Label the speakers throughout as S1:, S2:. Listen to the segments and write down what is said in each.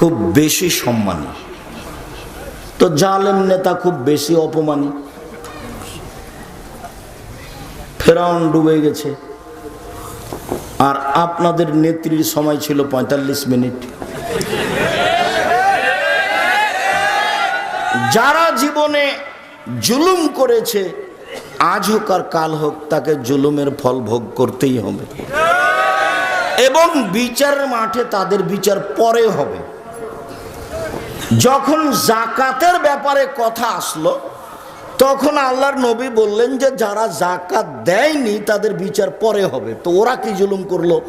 S1: খুব বেশি সম্মানী। তো জালেম নেতা খুব বেশি অপমানী। ফেরাউন ডুবে গেছে। আর আপনাদের নেত্রীর সময় ছিল পঁয়তাল্লিশ মিনিট। যারা জীবনে জুলুম করেছে, আজ হোক আর কাল হোক তাকে জুলুমের ফল ভোগ করতেই হবে। এবং বিচারের মাঠে তাদের বিচার পরে হবে। যখন জাকাতের ব্যাপারে কথা আসলো, তখন আল্লাহর নবী বললেন যে, যারা জাকাত দেয়নি, তাদের বিচার পরে হবে। তো ওরা কি জুলুম করল?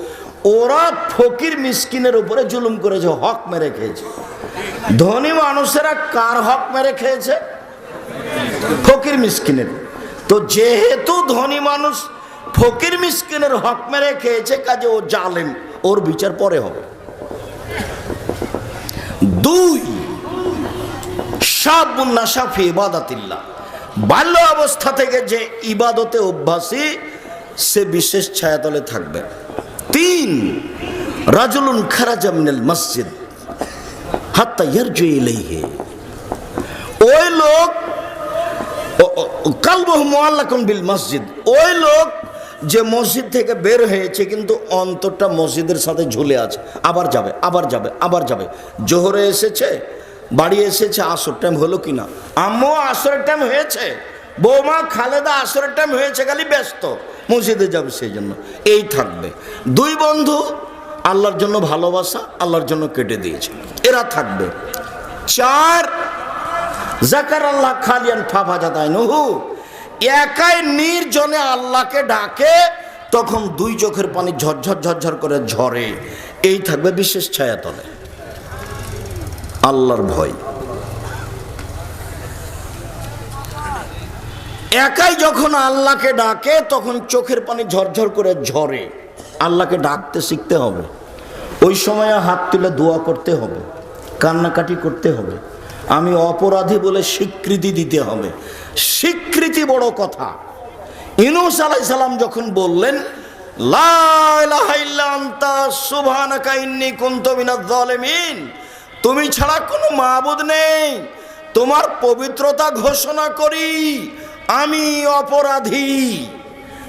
S1: ওরা ফকির মিসকিনের উপরে জুলুম করেছে, হক মেরে খেয়েছে। ধনী মানুষেরা কার হক মেরে খেয়েছে? ফকির মিসকিনের। তো যেহেতু ধনী মানুষ ফকির মিসকিনের হক মেরে খেয়েছে, কাজে ও জালেম, ওর বিচার পরে হবে। দুই সাবুন্নাসাফি ইবাদাতিল্লাহ। বাল্য অবস্থা থেকে যে ইবাদতে অভ্যাসী, সে বিশেষ ছায়াতলে থাকবে। তিন, রাজুলুন খারাজা মিনাল মসজিদ, হাত্তা ইয়ারজু ইলাইহি। ওই লোক কালবহ মোয়াল্লাকুন বিল মসজিদ। ওই লোক যে মসজিদ থেকে বের হয়েছে, কিন্তু অন্তরটা মসজিদের সাথে ঝুলে আছে। আবার যাবে আবার যাবে আবার যাবে। জোহরে এসেছে বাড়ি এসেছে, আসর টাইম হলো কি না আম্মু, আসরের টাইম হয়েছে। বৌমা, খালেদা, আসরের টাইম হয়েছে, খালি ব্যস্ত। মসজিদে যাবে সেই জন্য। এই থাকবে। দুই বন্ধু, আল্লাহর জন্য ভালোবাসা, আল্লাহর জন্য কেটে দিয়েছে। এরা থাকবে। চার জাকার আল্লাহ খালিয়ান ফাফা তাই নহু একাই নির্জনে আল্লাহকে ডাকে, তখন দুই চোখের পানি ঝরঝর ঝরঝর করে ঝরে। এই থাকবে বিশেষ ছায়াতলে। আল্লাহর ভয়। একাই যখন আল্লাহকে ডাকে, তখন চোখের পানি ঝরঝর করে ঝরে। আল্লাহকে ডাকতে শিখতে হবে। ওই সময় হাত তুলে দোয়া করতে হবে, কান্নাকাটি করতে হবে। আমি অপরাধী বলে স্বীকৃতি দিতে হবে। স্বীকৃতি বড় কথা। ইনুস আলাই সালাম যখন বললেন, লা ইলাহা ইল্লা আনতা, সুবহানাকা তুমি ছাড়া কোনো মাবুদ নেই। তোমার পবিত্রতা ঘোষণা করি, আমি অপরাধী।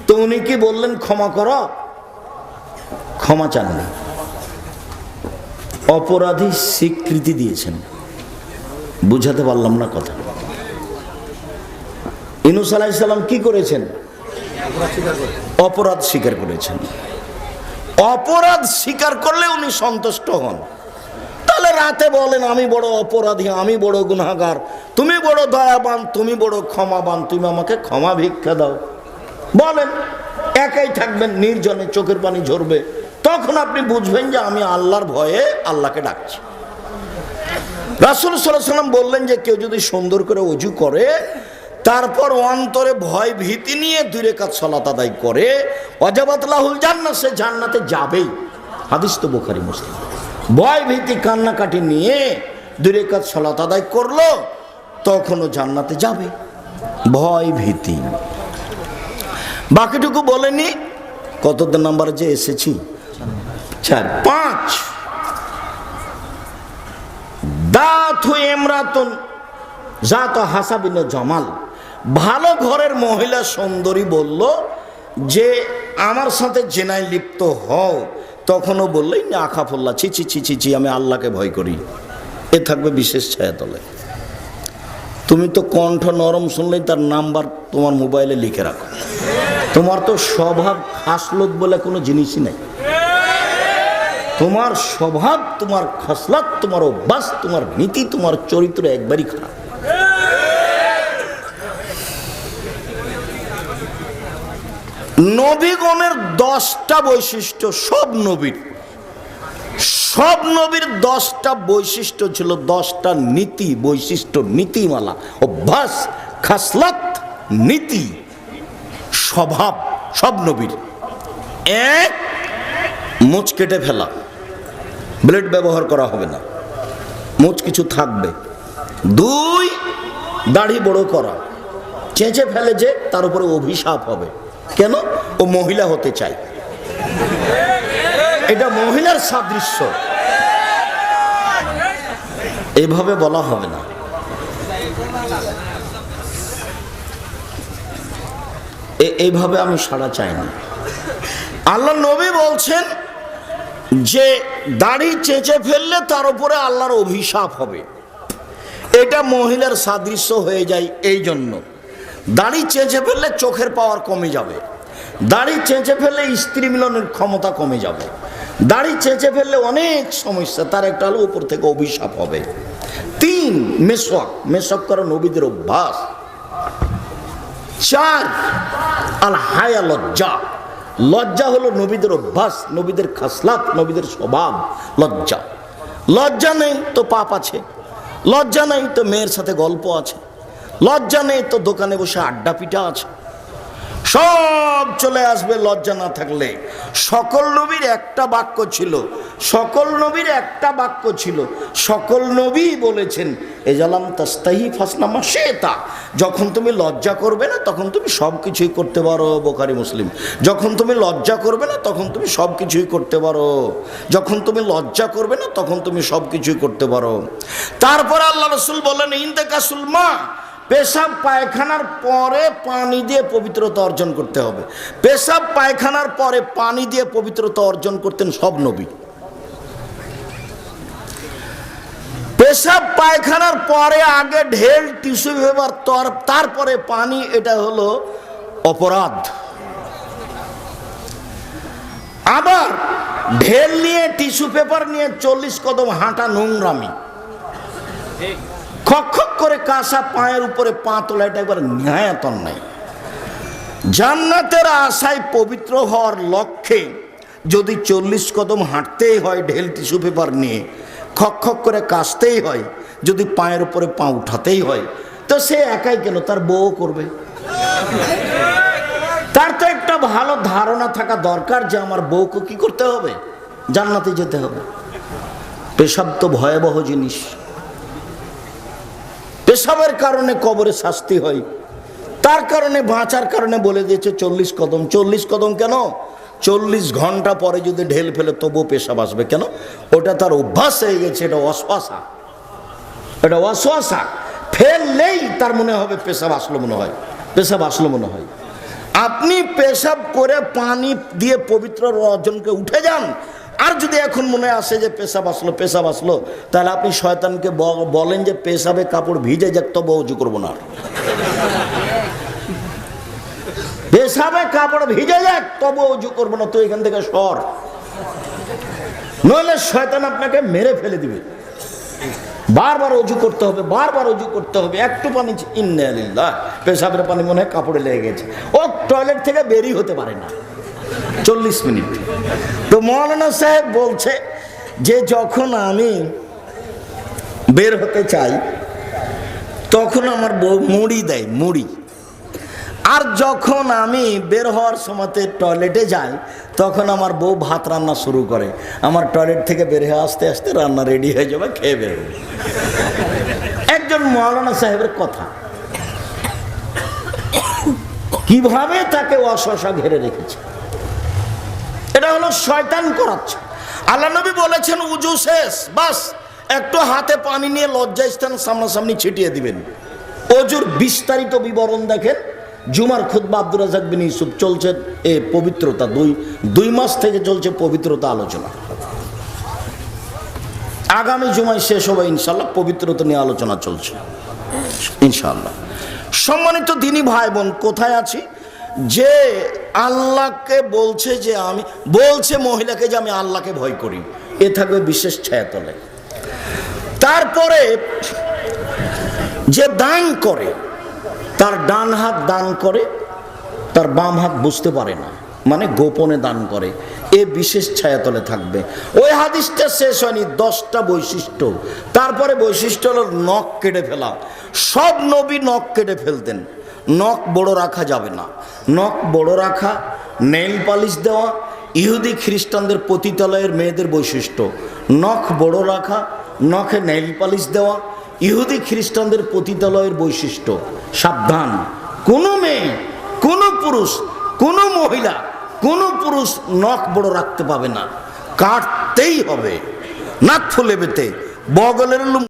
S1: তো উনি কি বললেন, ক্ষমা করো? ক্ষমা চাননি। অপরাধী স্বীকৃতি দিয়েছেন। বুঝাতে পারলাম না কথা। ইনুস আলাইসাল্লাম কি করেছেন? অপরাধ স্বীকার করেছেন। অপরাধ স্বীকার করলে উনি সন্তুষ্ট হন। রাতে বলেন, আমি বড় অপরাধী, আমি বড় গুনাগার তুমি বড় দয়াবান, তুমি বড় ক্ষমাবান, তুমি আমাকে ক্ষমা ভিক্ষা দাও। বলেন, একাই থাকবেন, নির্জনে চোখের পানি ঝরবে। তখন আপনি বুঝবেন যে আমি আল্লাহর ভয়ে আল্লাহকে ডাকছি। রাসুল সাল্লাম বললেন যে, কেউ যদি সুন্দর করে অজু করে, তারপর অন্তরে ভয় ভীতি নিয়ে দূরে কাজ সলাত আদায় করে অজাবাতলাহুল জান্নাত, সে জান্নাতে যাবেই। হাদিস তো বোখারি, মুসলিম। ভয় ভীতি কান্নাকাটি নিয়ে দূরে কাজ সলাত আদায় করল, তখনও জান্নাতে যাবে। ভয় ভীতি বাকিটুকু বলেনি কত নাম্বার যে এসেছি? চার, পাঁচ। দাথু এমরাতুন জাত হাসাবিন জামাল, ভালো ঘরের মহিলা সুন্দরী বলল, যে আমার সাথে জেনায় লিপ্ত হও তখনও বললেই, না আখাফুল্লা ছি ছি ছি ছি ছি, আমি আল্লাহকে ভয় করি। এ থাকবে বিশেষ ছায়াতলে। তুমি তো কণ্ঠ নরম শুনলেই তার নাম্বার তোমার মোবাইলে লিখে রাখো। তোমার তো স্বভাব খাসলত বলে কোনো জিনিসই নেই। তোমার স্বভাব, তোমার খসলাত, তোমার অভ্যাস, তোমার নীতি, তোমার চরিত্র একবারই খারাপ। নবীগণের দশটা বৈশিষ্ট্য সব নবীর। সব নবীর দশটা বৈশিষ্ট্য ছিল দশটা নীতি, বৈশিষ্ট্য নীতিমালা, অভ্যাস, খাসলাত, নীতি, স্বভাব, সব নবীর। এক, মুচ কেটে ফেলা। ব্লেড ব্যবহার করা হবে না। মুচ কিছু থাকবে। দুই, দাড়ি বড় করা। চেঁচে ফেলে যে তার উপরে অভিশাপ হবে। কেন? ও মহিলা হতে চায়। এটা মহিলার সাদৃশ্য। এভাবে বলা হবে না। এইভাবে আমি সাড়া চাই না। আল্লাহ নবী বলছেন যে, দাড়ি চেঁচে ফেললে তার উপরে আল্লাহর অভিশাপ হবে। এটা মহিলার সাদৃশ্য হয়ে যায় এই জন্য। দাড়ি চেঁচে ফেললে চোখের পাওয়ার কমে যাবে। দাড়ি চেঁচে ফেললে স্ত্রী মিলনের ক্ষমতা কমে যাবে। দাড়ি চেঁচে ফেললে অনেক সমস্যা, তার একটা হলো উপর থেকে অভিশাপ হবে। তিন মেশক মেশক করা নবীদের অভ্যাস। চার আল হায়া লজ্জা। লজ্জা হলো নবীদের অভ্যাস, নবীদের খাসলাত, নবীদের স্বভাব, লজ্জা। লজ্জা নেই তো পাপ আছে। লজ্জা নেই তো মেয়ের সাথে গল্প আছে। লজ্জা নেই তো দোকানে বসে আড্ডা পিঠা আছে। সব চলে আসবে, লজ্জা না থাকলে। সকল নবীর একটা বাক্য ছিল, সকল নবীর একটা বাক্য ছিল, সকল নবী বলেছেন, এজালাম তাস্তাহি ফাসনামা সে তা যখন তুমি লজ্জা করবে না, তখন তুমি সব কিছুই করতে পারো বোকারি মুসলিম। যখন তুমি লজ্জা করবে না, তখন তুমি সব কিছুই করতে পারো। যখন তুমি লজ্জা করবে না, তখন তুমি সব কিছুই করতে পারো। তারপর আল্লাহ রসুল বলেন ইন্দেকা সুলমা পেশাব পায়খানার পরে পানি দিয়ে পবিত্রতা অর্জন করতে হবে। পেশাব পায়খানার পরে পানি দিয়ে পবিত্রতা অর্জন করতেন সব নবী। পেশাব পায়খানার পরে আগে ঢেল, টিস্যু পেপার তর- তারপরে পানি, এটা হলো অপরাধ। আবার ঢেল নিয়ে, টিস্যু পেপার নিয়ে চল্লিশ কদম হাঁটা নোংরামি। খক খক করে কাঁসা পায়ের উপরে পা তোলা, এটা একবার ন্যায়তন নাই। জান্নাতের আশায় পবিত্র হওয়ার লক্ষ্যে যদি চল্লিশ কদম হাঁটতেই হয় ঢেল টিস্যু পেপার নিয়ে, খক খক করে কাশতেই হয়, যদি পায়ের উপরে পা উঠাতেই হয়, তো সে একাই কেন? তার বউ করবে। তার তো একটা ভালো ধারণা থাকা দরকার যে আমার বউকে কি করতে হবে? জান্নাতে যেতে হবে। পেশাব তো ভয়াবহ জিনিস। পেশাবের কারণে কবরে শাস্তি হয়। তার কারণে, বাঁচার কারণে বলে দিয়েছে, চল্লিশ কদম। চল্লিশ কদম কেন? চল্লিশ ঘণ্টা পরে যদি ঢেল ফেলে, তবুও পেশাব আসবে কেন? ওটা তার অভ্যাস হয়ে গেছে, এটা অশ্বাসা। এটা অশ্বাসা। ফেললেই তার মনে হবে পেশাব আসলো মনে হয়। পেশাব আসলো মনে হয়। আপনি পেশাব করে পানি দিয়ে পবিত্র অর্জনকে উঠে যান আর যদি এখন মনে আসে যে পেশাব আসলো পেশাব আসলো, তাহলে আপনি শয়তানকে বলেন যে পেশাবে কাপড় ভিজে যাক তবু উজু করব না। পেশাবে কাপড় ভিজে যাক তবু উজু করব না তুই এখান থেকে সর। নইলে শয়তান আপনাকে মেরে ফেলে দিবে। বারবার অজু করতে হবে, বারবার অজু করতে হবে। একটু পানি ইন্নালিল্লাহ পেশাবের পানি মনে হয় কাপড়ে লেগে গেছে। ও টয়লেট থেকে বেরিয়ে হতে পারে না। চল্লিশ মিনিট। তো মৌলানা সাহেব বলছে যে যখন আমি বের হতে চাই, তখন আমার বউ মুড়ি দেয়, মুড়ি। আর যখন আমি বের হওয়ার সময়তে টয়লেটে যাই, তখন আমার বউ ভাত রান্না শুরু করে। আমার টয়লেট থেকে বের হয়ে আসতে আসতে রান্না রেডি হয়ে যাবে, খেয়ে বেরোবে একজন মৌলানা সাহেবের কথা। কীভাবে তাকে অশসা ঘেরে রেখেছে? এটা হলো শয়তান করাচ্ছে। আল্লাহ নবী বলেছেন, উজু শেষ, বাস, একটু হাতে পানি নিয়ে লজ্জাস্থান সামনাসামনি ছিটিয়ে দিবেন। অজুর বিস্তারিত বিবরণ দেখেন, জুমার খুদ্া আব্দুর রাজাক বিন ইউসুফ চলছে, এ পবিত্রতা দুই দুই মাস থেকে চলছে পবিত্রতা আলোচনা। আগামী জুমায় শেষ হবে ইনশাল্লাহ পবিত্রতা নিয়ে আলোচনা চলছে ইনশাল্লাহ সম্মানিত দিনী ভাই বোন, কোথায় আছি? যে আল্লাহকে বলছে যে আমি, বলছে মহিলাকে যে আমি আল্লাহকে ভয় করি। এ থাকবে বিশেষ ছায়াতলে। তারপরে যে দান করে, তার ডান হাত দান করে, তার বাম হাত বুঝতে পারে না। মানে গোপনে দান করে। এ বিশেষ ছায়াতলে থাকবে। ওই হাদিসটা শেষ হয়নি, দশটা বৈশিষ্ট্য। তারপরে বৈশিষ্ট্য হলো নখ কেটে ফেলা। সব নবী নখ কেটে ফেলতেন। নখ বড় রাখা যাবে না। নখ বড় রাখা নেল পালিশ দেওয়া, ইহুদি খ্রিস্টানদের পতিতালয়ের মেয়েদের বৈশিষ্ট্য। নখ বড় রাখা, নখে নেল পালিশ দেওয়া, ইহুদি খ্রিস্টানদের পতিতালয়ের বৈশিষ্ট্য। সাবধান। কোনো মেয়ে, কোনো পুরুষ, কোনো মহিলা, কোনো পুরুষ নখ বড় রাখতে পাবে না। কাটতেই হবে। নাক ফুলে বেতে বগলের